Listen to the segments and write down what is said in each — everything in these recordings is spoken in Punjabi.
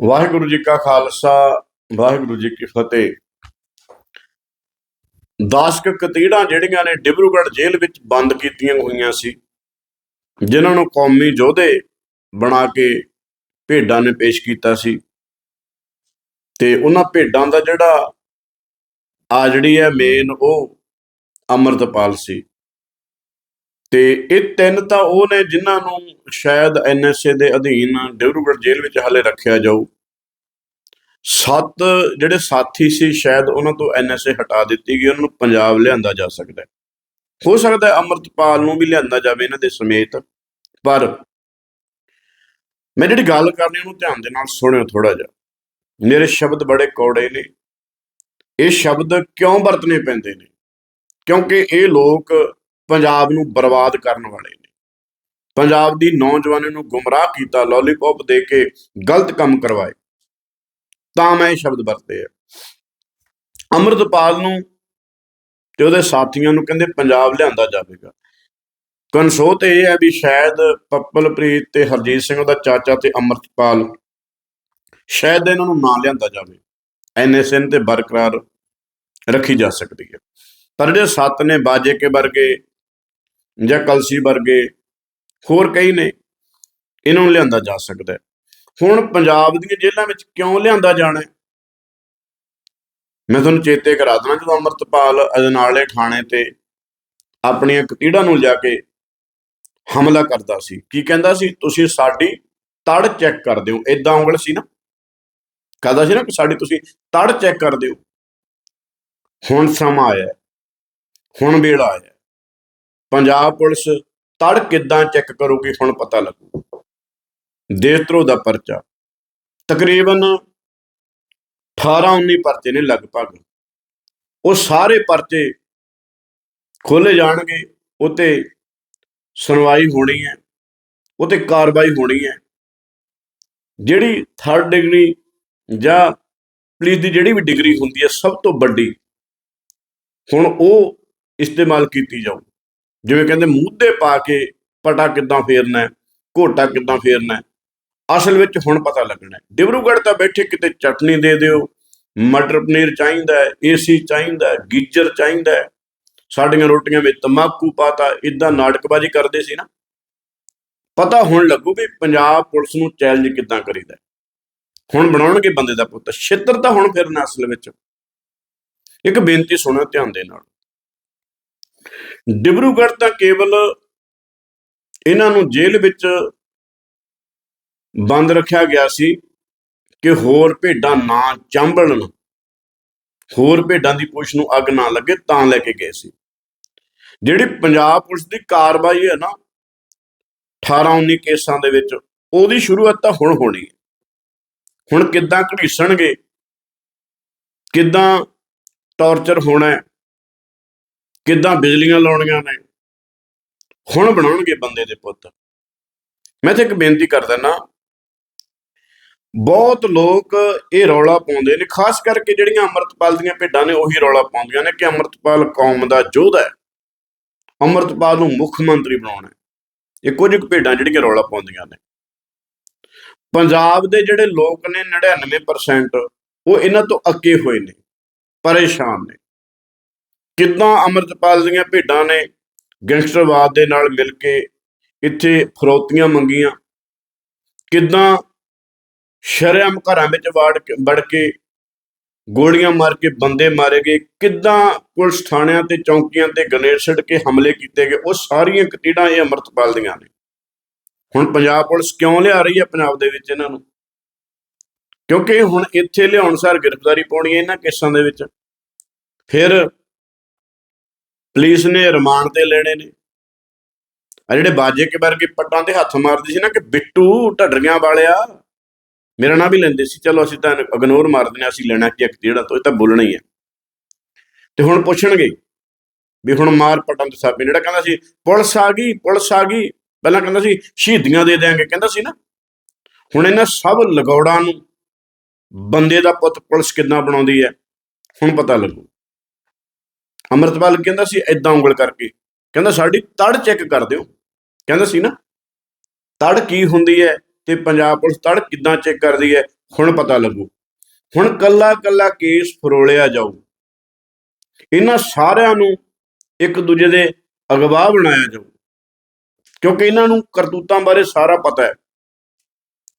ਵਾਹਿਗੁਰੂ ਜੀ ਕਾ ਖਾਲਸਾ, ਵਾਹਿਗੁਰੂ ਜੀ ਕੀ ਫਤਿਹ। ਦਸ ਕੁ ਕਤੀੜਾਂ ਜਿਹੜੀਆਂ ਨੇ ਡਿਬਰੂਗੜ੍ਹ ਜੇਲ੍ਹ ਵਿੱਚ ਬੰਦ ਕੀਤੀਆਂ ਹੋਈਆਂ ਸੀ, ਜਿਨ੍ਹਾਂ ਨੂੰ ਕੌਮੀ ਯੋਧੇ ਬਣਾ ਕੇ ਭੇਡਾਂ ਨੇ ਪੇਸ਼ ਕੀਤਾ ਸੀ। ਤੇ ਉਹਨਾਂ ਭੇਡਾਂ ਦਾ ਜਿਹੜਾ ਆ ਜਿਹੜੀ ਹੈ ਮੇਨ ਉਹ ਅਮਰਤਪਾਲ ਸੀ। ਤੇ ਇਹ ਤਿੰਨ ਤਾਂ ਉਹ ਨੇ ਜਿਨ੍ਹਾਂ ਨੂੰ ਸ਼ਾਇਦ ਐਨਐਸਏ ਦੇ ਅਧੀਨ ਡਿਬਰੂਗੜ੍ਹ ਜੇਲ੍ਹ ਵਿੱਚ ਹਾਲੇ ਰੱਖਿਆ ਜਾਊ। ਸੱਤ ਜਿਹੜੇ ਸਾਥੀ ਸੀ, ਸ਼ਾਇਦ ਉਹਨਾਂ ਤੋਂ ਐਨਐਸਏ ਹਟਾ ਦਿੱਤੀ ਗਈ, ਉਹਨਾਂ ਨੂੰ ਪੰਜਾਬ ਲਿਆਂਦਾ ਜਾ ਸਕਦਾ ਹੋ। ਸਕਦਾ ਹੈ ਅਮਰਤਪਾਲ ਨੂੰ ਵੀ ਲਿਆਂਦਾ ਜਾਵੇ ਇਹਨਾਂ ਦੇ ਸਮੇਤ, ਪਰ ਮੈਂ ਜਿਹੜੀ ਗੱਲ ਕਰਨੀ, ਉਹਨੂੰ ਧਿਆਨ ਦੇ ਨਾਲ ਸੁਣਿਓ ਥੋੜਾ ਜਿਹਾ। ਮੇਰੇ ਸ਼ਬਦ ਬੜੇ ਕੌੜੇ ਨੇ। ਇਹ ਸ਼ਬਦ ਕਿਉਂ ਵਰਤਨੇ ਪੈਂਦੇ ਨੇ? ਕਿਉਂਕਿ ਇਹ ਲੋਕ ਪੰਜਾਬ ਨੂੰ ਬਰਬਾਦ ਕਰਨ ਵਾਲੇ ਨੇ। ਪੰਜਾਬ ਦੀ ਨੌਜਵਾਨੀ ਨੂੰ ਗੁੰਮਰਾਹ ਕੀਤਾ ਲੋਲੀਪੌਪ ਦੇ ਕੇ ਗਲਤ ਕੰਮ ਕਰਵਾਏ। ਤਾਂ ਮੈਂ ਇਹ ਸ਼ਬਦ ਵਰਤੇ ਆ। ਅੰਮ੍ਰਿਤਪਾਲ ਨੂੰ ਤੇ ਉਹਦੇ ਸਾਥੀਆਂ ਨੂੰ ਕਹਿੰਦੇ ਪੰਜਾਬ ਲਿਆਂਦਾ ਜਾਵੇਗਾ। ਕਨਸੋਤ ਇਹ ਹੈ ਵੀ ਸ਼ਾਇਦ ਪੱਪਲਪ੍ਰੀਤ ਤੇ ਹਰਜੀਤ ਸਿੰਘ ਦਾ ਚਾਚਾ ਤੇ ਅੰਮ੍ਰਿਤਪਾਲ ਸ਼ਾਇਦ ਇਹਨਾਂ ਨੂੰ ਨਾ ਲਿਆਂਦਾ ਜਾਵੇ। ਐਨਐਸਐਨ ਤੇ ਬਰਕਰਾਰ ਰੱਖੀ ਜਾ ਸਕਦੀ ਹੈ। ਪਰ ਜਿਹੜੇ ਸੱਤ ਨੇ ਬਾਜੇ ਕੇ ਵਰਗੇ ਜਾਂ ਕਲਸੀ ਵਰਗੇ ਹੋਰ ਕਈ ਨੇ, ਇਹਨਾਂ ਨੂੰ ਲਿਆਂਦਾ ਜਾ ਸਕਦਾ ਹੈ। ਹੁਣ ਪੰਜਾਬ ਦੀਆਂ ਜੇਲ੍ਹਾਂ ਵਿੱਚ ਕਿਉਂ ਲਿਆਂਦਾ ਜਾਣਾ ਮੈਂ ਤੁਹਾਨੂੰ ਚੇਤੇ ਕਰਾ ਦਵਾਂ ਜਦੋਂ ਅਮਰਤਪਾਲ ਅਜਨਾਲੇ ਥਾਣੇ ਤੇ ਆਪਣੀਆਂ ਕਤੀੜਾਂ ਨੂੰ ਲਿਆ ਕੇ ਹਮਲਾ ਕਰਦਾ ਸੀ। ਕੀ ਕਹਿੰਦਾ ਸੀ? ਤੁਸੀਂ ਸਾਡੀ ਤੜ ਚੈੱਕ ਕਰ ਦਿਓ। ਇਦਾਂ ਉਂਗਲ ਸੀ ਨਾ? ਕਹਦਾ ਸੀ ਨਾ ਕਿ ਸਾਡੀ ਤੁਸੀਂ ਤੜ ਚੈੱਕ ਕਰ ਦਿਓ। ਹੁਣ ਸਮਾਂ ਆਇਆ ਹੁਣ ਵੇਲਾ ਆਇਆ ਪੰਜਾਬ ਪੁਲਿਸ ਤੜ ਕਿੱਦਾਂ ਚੈੱਕ ਕਰੂਗੀ ਹੁਣ ਪਤਾ ਲੱਗੂ। ਦੇਸ਼ਧਰੋਹ ਦਾ ਪਰਚਾ। ਤਕਰੀਬਨ 18 19 ਪਰਚੇ ਨੇ ਲਗਭਗ। ਉਹ ਸਾਰੇ ਪਰਚੇ ਖੋਲੇ ਜਾਣਗੇ ਉਤੇ ਸੁਣਵਾਈ ਹੋਣੀ ਹੈ ਉਤੇ ਕਾਰਵਾਈ ਹੋਣੀ ਹੈ। ਜਿਹੜੀ ਥਰਡ ਡਿਗਰੀ ਜਾਂ ਪੁਲਿਸ ਦੀ ਜਿਹੜੀ ਵੀ ਡਿਗਰੀ ਹੁੰਦੀ ਹੈ, ਸਭ ਤੋਂ ਵੱਡੀ, ਹੁਣ ਉਹ ਇਸਤੇਮਾਲ ਕੀਤੀ ਜਾਊ ਜਿਵੇਂ ਕਹਿੰਦੇ ਮੂਧੇ ਪਾ ਕੇ ਪਟਾ ਕਿੱਦਾਂ ਫੇਰਨਾ ਘੋਟਾ ਕਿੱਦਾਂ ਫੇਰਨਾ ਅਸਲ ਵਿੱਚ ਹੁਣ ਪਤਾ ਲੱਗਣਾ ਡਿਬਰੂਗੜ੍ਹ ਤਾਂ ਬੈਠੇ ਕਿਤੇ ਚਟਨੀ ਦੇ ਦਿਓ, ਮਟਰ ਪਨੀਰ ਚਾਹੀਦਾ ਹੈ ਏਸੀ ਚਾਹੀਦਾ ਗੀਜਰ ਚਾਹੀਦਾ ਸਾਡੀਆਂ ਰੋਟੀਆਂ ਵਿੱਚ ਤਮਾਕੂ ਪਾਤਾ ਇਦਾਂ ਨਾਟਕਬਾਜ਼ੀ ਕਰਦੇ ਸੀ ਨਾ। ਪਤਾ ਹੁਣ ਲੱਗੂ ਵੀ ਪੰਜਾਬ ਪੁਲਿਸ ਨੂੰ ਚੈਲੰਜ ਕਿੱਦਾਂ ਕਰੀਦਾ ਹੁਣ ਬਣਾਉਣਗੇ ਬੰਦੇ ਦਾ ਪੁੱਤ। ਛਿੱਤਰ ਤਾਂ ਹੁਣ ਫਿਰਨਾ ਅਸਲ ਵਿੱਚ। ਇੱਕ ਬੇਨਤੀ ਸੁਣੋ ਧਿਆਨ ਦੇ ਨਾਲ। ਡਿਬਰੂਗੜ੍ਹ ਤਾਂ ਕੇਵਲ ਇਹਨਾਂ ਨੂੰ ਜੇਲ੍ਹ ਵਿੱਚ ਬੰਦ ਰੱਖਿਆ ਗਿਆ ਸੀ ਕਿ ਹੋਰ ਭੇਡਾਂ ਨਾ ਚੰਬਲਣ ਹੋਰ ਭੇਡਾਂ ਦੀ ਪੁੱਛ ਨੂੰ ਅੱਗ ਨਾ ਲੱਗੇ ਤਾਂ ਲੈ ਕੇ ਗਏ ਸੀ। ਜਿਹੜੀ ਪੰਜਾਬ ਪੁਲਿਸ ਦੀ ਕਾਰਵਾਈ ਹੈ ਨਾ 18 19 ਕੇਸਾਂ ਦੇ ਵਿੱਚ, ਉਹਦੀ ਸ਼ੁਰੂਆਤ ਤਾਂ ਹੁਣ ਹੋਣੀ ਹੈ। ਹੁਣ ਕਿੱਦਾਂ ਘੜੀਸਣਗੇ, ਕਿੱਦਾਂ ਟੌਰਚਰ ਹੋਣਾ ਕਿੱਦਾਂ ਬਿਜਲੀਆਂ ਲਾਉਣੀਆਂ ਨੇ? ਹੁਣ ਬਣਾਉਣਗੇ ਬੰਦੇ ਦੇ ਪੁੱਤ। ਮੈਂ ਤੇ ਇੱਕ ਬੇਨਤੀ ਕਰ ਦਿੰਦਾ ਬਹੁਤ ਲੋਕ ਇਹ ਰੌਲਾ ਪਾਉਂਦੇ ਨੇ, ਖਾਸ ਕਰਕੇ ਜਿਹੜੀਆਂ ਅੰਮ੍ਰਿਤਪਾਲ ਦੀਆਂ ਭੇਡਾਂ ਨੇ, ਉਹੀ ਰੌਲਾ ਪਾਉਂਦੀਆਂ ਨੇ ਕਿ ਅੰਮ੍ਰਿਤਪਾਲ ਕੌਮ ਦਾ ਯੋਧਾ ਹੈ। ਅੰਮ੍ਰਿਤਪਾਲ ਨੂੰ ਮੁੱਖ ਮੰਤਰੀ ਬਣਾਉਣਾ ਇਹ ਕੁਝ ਕੁ ਭੇਡਾਂ ਜਿਹੜੀਆਂ ਰੌਲਾ ਪਾਉਂਦੀਆਂ ਨੇ। ਪੰਜਾਬ ਦੇ ਜਿਹੜੇ ਲੋਕ ਨੇ 99% ਉਹ ਇਹਨਾਂ ਤੋਂ ਅੱਕੇ ਹੋਏ ਨੇ, ਪਰੇਸ਼ਾਨ ਨੇ। ਕਿੱਦਾਂ ਅੰਮ੍ਰਿਤਪਾਲ ਦੀਆਂ ਭੇਡਾਂ ਨੇ ਗੈਂਗਸਟਰਵਾਦ ਦੇ ਨਾਲ ਮਿਲ ਕੇ ਇੱਥੇ ਫਰੋਤੀਆਂ ਮੰਗੀਆਂ, ਕਿੱਦਾਂ ਸ਼ਰਮ ਘਰਾਂ ਵਿੱਚ ਵਾੜ ਕੇ, ਵੜ ਕੇ ਗੋਲੀਆਂ ਮਾਰ ਕੇ ਬੰਦੇ ਮਾਰੇ ਗਏ, ਕਿੱਦਾਂ ਪੁਲਿਸ ਥਾਣਿਆਂ ਤੇ ਚੌਂਕੀਆਂ ਤੇ ਗਨੇਡ ਛੱਡ ਕੇ ਹਮਲੇ ਕੀਤੇ ਗਏ, ਉਹ ਸਾਰੀਆਂ ਕਤੀੜਾਂ ਇਹ ਅੰਮ੍ਰਿਤਪਾਲ ਦੀਆਂ ਨੇ। ਹੁਣ ਪੰਜਾਬ ਪੁਲਿਸ ਕਿਉਂ ਲਿਆ ਰਹੀ ਹੈ ਪੰਜਾਬ ਦੇ ਵਿੱਚ ਇਹਨਾਂ ਨੂੰ? ਕਿਉਂਕਿ ਹੁਣ ਇੱਥੇ ਲਿਆਉਣ ਸਾਰ ਗ੍ਰਿਫਤਾਰੀ ਪਾਉਣੀ ਹੈ ਇਹਨਾਂ ਕੇਸਾਂ ਦੇ ਵਿੱਚ। ਫਿਰ ਪੁਲਿਸ ਨੇ ਰਿਮਾਂਡ ਤੇ ਲੈਣੇ ਨੇ। ਆ ਜਿਹੜੇ ਬਾਜੇ ਕੇ ਵਰਗੇ ਪੱਟਾਂ ਤੇ ਹੱਥ ਮਾਰਦੇ ਸੀ ਨਾ ਕਿ ਬਿੱਟੂ ਢੱਡਰੀਆਂ ਵਾਲਿਆ ਮੇਰਾ ਨਾਂ ਵੀ ਲੈਂਦੇ ਸੀ। ਚਲੋ ਅਸੀਂ ਤਾਂ ਇਗਨੋਰ ਮਾਰ ਦਿੰਦੇ ਹਾਂ, ਅਸੀਂ ਲੈਣਾ ਕੀ ਇੱਕ ਜਿਹੜਾ ਤੋਂ ਇਹ ਤਾਂ ਬੋਲਣਾ ਹੀ ਹੈ। ਤੇ ਹੁਣ ਪੁੱਛਣਗੇ ਵੀ ਹੁਣ ਮਾਰ ਪਟਾਂ ਤੇ ਸਾਪੇ ਜਿਹੜਾ ਕਹਿੰਦਾ ਸੀ ਪੁਲਿਸ ਆ ਗਈ ਪੁਲਿਸ ਆ ਗਈ। ਪਹਿਲਾਂ ਕਹਿੰਦਾ ਸੀ ਸ਼ਹੀਦੀਆਂ ਦੇ ਦੇਾਂਗੇ ਕਹਿੰਦਾ ਸੀ ਨਾ ਹੁਣ ਇਹਨਾਂ ਸਭ ਲਗੌੜਾਂ ਨੂੰ ਬੰਦੇ ਦਾ ਪੁੱਤ ਪੁਲਿਸ ਕਿੱਦਾਂ ਬਣਾਉਂਦੀ ਹੈ ਹੁਣ ਪਤਾ ਲੱਗੂ। ਅੰਮ੍ਰਿਤਪਾਲ ਕਹਿੰਦਾ ਸੀ ਐਦਾਂ ਉਂਗਲ ਕਰਕੇ। ਕਹਿੰਦਾ, ਸਾਡੀ ਤੜ ਚੈੱਕ ਕਰ ਦਿਓ। ਕਹਿੰਦਾ ਸੀ ਨਾ, ਤੜ ਕੀ ਹੁੰਦੀ ਹੈ ਤੇ ਪੰਜਾਬ ਪੁਲਿਸ ਤੜ ਕਿੱਦਾਂ ਚੈੱਕ ਕਰਦੀ ਹੈ, ਹੁਣ ਪਤਾ ਲੱਗੂ। ਹੁਣ ਕੱਲਾ ਕੱਲਾ ਕੇਸ ਫਰੋਲਿਆ ਜਾਊ। ਇਹਨਾਂ ਸਾਰਿਆਂ ਨੂੰ ਇੱਕ ਦੂਜੇ ਦੇ ਅਗਵਾ ਬਣਾਇਆ ਜਾਊ। ਕਿਉਂਕਿ ਇਹਨਾਂ ਨੂੰ ਕਰਤੂਤਾਂ ਬਾਰੇ ਸਾਰਾ ਪਤਾ ਹੈ।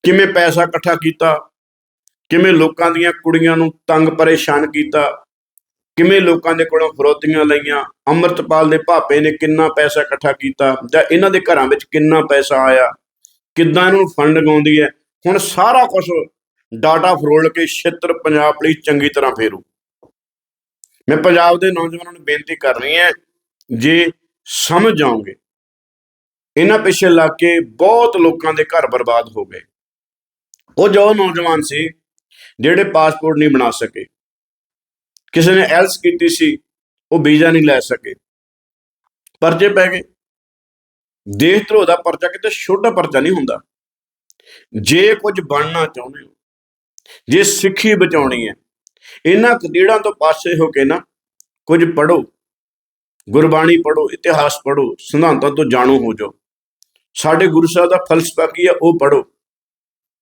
ਕਿਵੇਂ ਪੈਸਾ ਇਕੱਠਾ ਕੀਤਾ, ਕਿਵੇਂ ਲੋਕਾਂ ਦੀਆਂ ਕੁੜੀਆਂ ਨੂੰ ਤੰਗ ਪਰੇਸ਼ਾਨ ਕੀਤਾ ਕਿਵੇਂ ਲੋਕਾਂ ਦੇ ਕੋਲੋਂ ਫਰੋਤੀਆਂ ਲਈਆਂ, ਅੰਮ੍ਰਿਤਪਾਲ ਦੇ ਭਾਪੇ ਨੇ ਕਿੰਨਾ ਪੈਸਾ ਇਕੱਠਾ ਕੀਤਾ, ਜਾਂ ਇਹਨਾਂ ਦੇ ਘਰਾਂ ਵਿੱਚ ਕਿੰਨਾ ਪੈਸਾ ਆਇਆ, ਕਿੱਦਾਂ ਇਹਨੂੰ ਫੰਡ ਗਾਉਂਦੀ ਹੈ, ਹੁਣ ਸਾਰਾ ਕੁਝ ਡਾਟਾ ਫਰੋਲ ਕੇ ਛਿੱਤਰ ਪੰਜਾਬ ਲਈ ਚੰਗੀ ਤਰ੍ਹਾਂ ਫੇਰੂ। ਮੈਂ ਪੰਜਾਬ ਦੇ ਨੌਜਵਾਨਾਂ ਨੂੰ ਬੇਨਤੀ ਕਰ ਰਹੀ ਹਾਂ, ਜੇ ਸਮਝ ਜਾਓਗੇ, ਇਹਨਾਂ ਪਿੱਛੇ ਲੱਗ ਕੇ ਬਹੁਤ ਲੋਕਾਂ ਦੇ ਘਰ ਬਰਬਾਦ ਹੋ ਗਏ। ਉਹ ਜੋ ਨੌਜਵਾਨ ਸੀ, ਜਿਹੜੇ ਪਾਸਪੋਰਟ ਨਹੀਂ ਬਣਾ ਸਕੇ ਕਿਸੇ ਨੇ ਐਲਸ ਕੀਤੀ ਸੀ, ਉਹ ਵੀਜ਼ਾ ਨਹੀਂ ਲੈ ਸਕੇ। ਪਰਚੇ ਪੈ ਗਏ। ਦੇਸ਼ ਧਰੋਹ ਦਾ ਪਰਚਾ ਕਿਤੇ ਛੋਟਾ ਪਰਚਾ ਨਹੀਂ ਹੁੰਦਾ। ਜੇ ਕੁਝ ਬਣਨਾ ਚਾਹੁੰਦੇ ਹੋ, ਜੇ ਸਿੱਖੀ ਬਚਾਉਣੀ ਹੈ, ਇਹਨਾਂ ਕਦੀੜਾਂ ਤੋਂ ਪਾਸੇ ਹੋ ਕੇ ਨਾ ਕੁਝ ਪੜੋ ਗੁਰਬਾਣੀ ਪੜੋ ਇਤਿਹਾਸ ਪੜੋ ਸਿਧਾਂਤਾਂ ਤੋਂ ਜਾਣੂ ਹੋ ਜਾਓ। ਸਾਡੇ ਗੁਰੂ ਸਾਹਿਬ ਦਾ ਫਲਸਫਾ ਕੀ ਹੈ? ਉਹ ਪੜੋ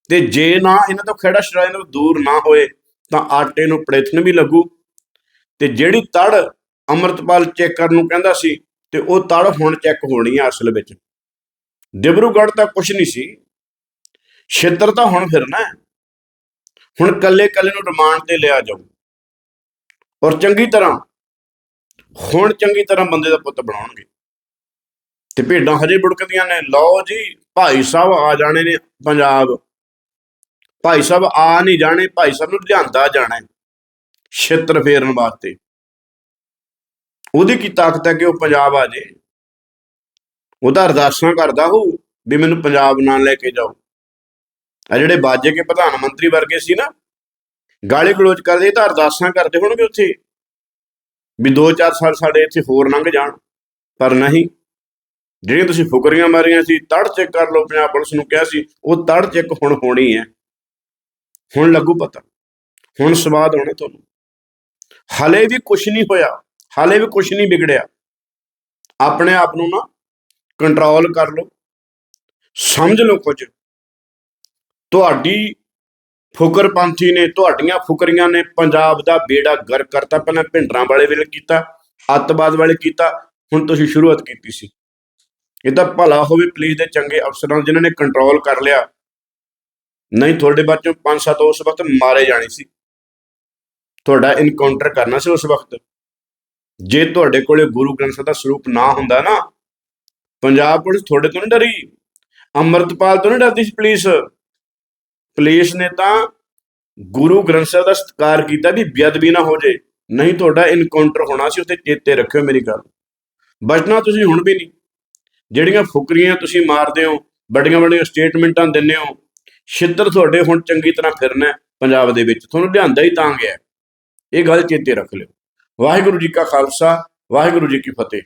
ਤੇ ਜੇ ਨਾ ਇਹਨਾਂ ਤੋਂ ਖੇੜਾ ਸ਼ਰਾ ਇਹਨਾਂ ਤੋਂ ਦੂਰ ਨਾ ਹੋਏ, ਤਾਂ ਆਟੇ ਨੂੰ ਪੜੇਥਨ ਵੀ ਲੱਗੂ। ਤੇ ਜਿਹੜੀ ਤੜ ਅੰਮ੍ਰਿਤਪਾਲ ਚੈੱਕ ਕਰਨ ਨੂੰ ਕਹਿੰਦਾ ਸੀ ਤੇ ਉਹ ਤੜ ਹੁਣ ਚੈੱਕ ਹੋਣੀ ਆ ਅਸਲ ਵਿੱਚ। ਦਿਬਰੂਗੜ੍ਹ ਤਾਂ ਕੁਝ ਨਹੀਂ ਸੀ। ਛੇਤਰ ਤਾਂ ਹੁਣ ਫਿਰਨਾ ਹੁਣ ਕੱਲੇ ਕੱਲੇ ਨੂੰ ਰਿਮਾਂਡ ਤੇ ਲਿਆ ਜਾਊ। ਔਰ ਚੰਗੀ ਤਰ੍ਹਾਂ, ਹੁਣ ਚੰਗੀ ਤਰ੍ਹਾਂ ਬੰਦੇ ਦਾ ਪੁੱਤ ਬਣਾਉਣਗੇ। ਤੇ ਭੇਡਾਂ ਹਜੇ ਬੁੜਕਦੀਆਂ ਨੇ। ਲਓ ਜੀ, ਭਾਈ ਸਾਹਿਬ ਆ ਜਾਣੇ ਨੇ ਪੰਜਾਬ। ਭਾਈ ਸਾਹਿਬ ਆ ਨਹੀਂ ਜਾਣੇ, ਭਾਈ ਸਾਹਿਬ ਨੂੰ ਲਿਆਂਦਾ ਜਾਣਾ। ਛਿੱਤਰ ਫੇਰਨ ਵਾਸਤੇ। ਉਹਦੀ ਕੀ ਤਾਕਤ ਹੈ ਕਿ ਉਹ ਪੰਜਾਬ ਆ ਜੇ। ਉਹਦਾ ਅਰਦਾਸਾਂ ਕਰਦਾ ਹੋ ਵੀ ਮੈਨੂੰ ਪੰਜਾਬ ਨਾਲ ਲੈ ਕੇ ਜਾਓ। ਆ ਜਿਹੜੇ ਬਾਜੇ ਕੇ ਪ੍ਰਧਾਨ ਮੰਤਰੀ ਵਰਗੇ ਸੀ ਨਾ, ਗਾਲੀ ਗਲੋਚ ਕਰਦੇ ਤਾਂ ਅਰਦਾਸਾਂ ਕਰਦੇ ਹੋਣਗੇ ਉੱਥੇ। ਵੀ 2-4 ਸਾਲ ਸਾਡੇ ਇੱਥੇ ਹੋਰ ਲੰਘ ਜਾਣ, ਪਰ ਨਹੀਂ। ਜਿਹੜੀਆਂ ਤੁਸੀਂ ਫੁਕਰੀਆਂ ਮਾਰੀਆਂ ਸੀ, ਤੜ ਚੈੱਕ ਕਰ ਲਓ, ਪੰਜਾਬ ਪੁਲਿਸ ਨੂੰ ਕਿਹਾ ਸੀ, ਉਹ ਤੜ ਚੈੱਕ ਹੁਣ ਹੋਣੀ ਹੈ। ਹੁਣ ਲੱਗੂ ਪਤਾ। ਹੁਣ ਸਵਾਦ ਆਉਣਾ ਤੁਹਾਨੂੰ। ਹਲੇ ਵੀ ਕੁਝ ਨਹੀਂ ਹੋਇਆ, ਹਲੇ ਵੀ ਕੁਝ ਨਹੀਂ ਵਿਗੜਿਆ। ਆਪਣੇ ਆਪ ਨੂੰ ਨਾ ਕੰਟਰੋਲ ਕਰ ਲਓ, ਸਮਝ ਲਓ ਕੁਝ। ਤੁਹਾਡੀ ਫੁਕਰਪੰਥੀ ਨੇ, ਤੁਹਾਡੀਆਂ ਫੁਕਰੀਆਂ ਨੇ ਪੰਜਾਬ ਦਾ ਬੇੜਾ ਗਰ ਕਰਤਾ, ਪਹਿਲਾਂ ਭਿੰਡਰਾਂ ਵਾਲੇ ਵੇਲੇ ਕੀਤਾ, ਅੱਤਵਾਦ ਵਾਲੇ ਕੀਤਾ, ਹੁਣ ਤੁਸੀਂ ਸ਼ੁਰੂਆਤ ਕੀਤੀ ਸੀ। ਇਹ ਤਾਂ ਭਲਾ ਹੋਵੇ ਪੁਲਿਸ ਦੇ ਚੰਗੇ ਅਫਸਰਾਂ ਨੂੰ ਜਿਨ੍ਹਾਂ ਨੇ ਕੰਟਰੋਲ ਕਰ ਲਿਆ। ਨਹੀਂ, ਤੁਹਾਡੇ ਬੱਚੋਂ ਪੰਜ ਸੱਤ ਉਸ ਵਕਤ ਮਾਰੇ ਜਾਣੇ ਸੀ। ਤੁਹਾਡਾ ਇਨਕਾਊਂਟਰ ਕਰਨਾ ਸੀ ਉਸ ਵਕਤ। ਜੇ ਤੁਹਾਡੇ ਕੋਲੇ ਗੁਰੂ ਗ੍ਰੰਥ ਸਾਹਿਬ ਦਾ ਸਰੂਪ ਨਾ ਹੁੰਦਾ ਨਾ, ਪੰਜਾਬ ਪੁਲਿਸ ਤੁਹਾਡੇ ਤੋਂ ਨਹੀਂ ਡਰੀ। ਅੰਮ੍ਰਿਤਪਾਲ ਤੋਂ ਨਹੀਂ ਡਰਦੀ ਸੀ ਪੁਲਿਸ। ਪੁਲਿਸ ਨੇ ਤਾਂ ਗੁਰੂ ਗ੍ਰੰਥ ਸਾਹਿਬ ਦਾ ਸਤਿਕਾਰ ਕੀਤਾ ਵੀ ਬੇਅਦਬੀ ਨਾ ਹੋ ਜੇ। ਨਹੀਂ, ਤੁਹਾਡਾ ਇਨਕਾਊਂਟਰ ਹੋਣਾ ਸੀ ਉੱਥੇ ਚੇਤੇ ਰੱਖਿਓ ਮੇਰੀ ਗੱਲ। ਬਚਣਾ ਤੁਸੀਂ ਹੁਣ ਵੀ ਨਹੀਂ। ਜਿਹੜੀਆਂ ਫੁਕਰੀਆਂ ਤੁਸੀਂ ਮਾਰਦੇ ਹੋ ਵੱਡੀਆਂ ਵੱਡੀਆਂ ਸਟੇਟਮੈਂਟਾਂ ਦਿੰਦੇ ਹੋ, ਛਿੱਤਰ ਤੁਹਾਡੇ ਹੁਣ ਚੰਗੀ ਤਰ੍ਹਾਂ ਫਿਰਨਾ ਪੰਜਾਬ ਦੇ ਵਿੱਚ। ਤੁਹਾਨੂੰ ਲਿਆਂਦਾ ਹੀ ਤਾਂ ਗਿਆ ਇਹ ਗੱਲ ਚੇਤੇ ਰੱਖ ਲਿਓ। ਵਾਹਿਗੁਰੂ ਜੀ ਕਾ ਖਾਲਸਾ ਵਾਹਿਗੁਰੂ ਜੀ ਕੀ ਫਤਿਹ।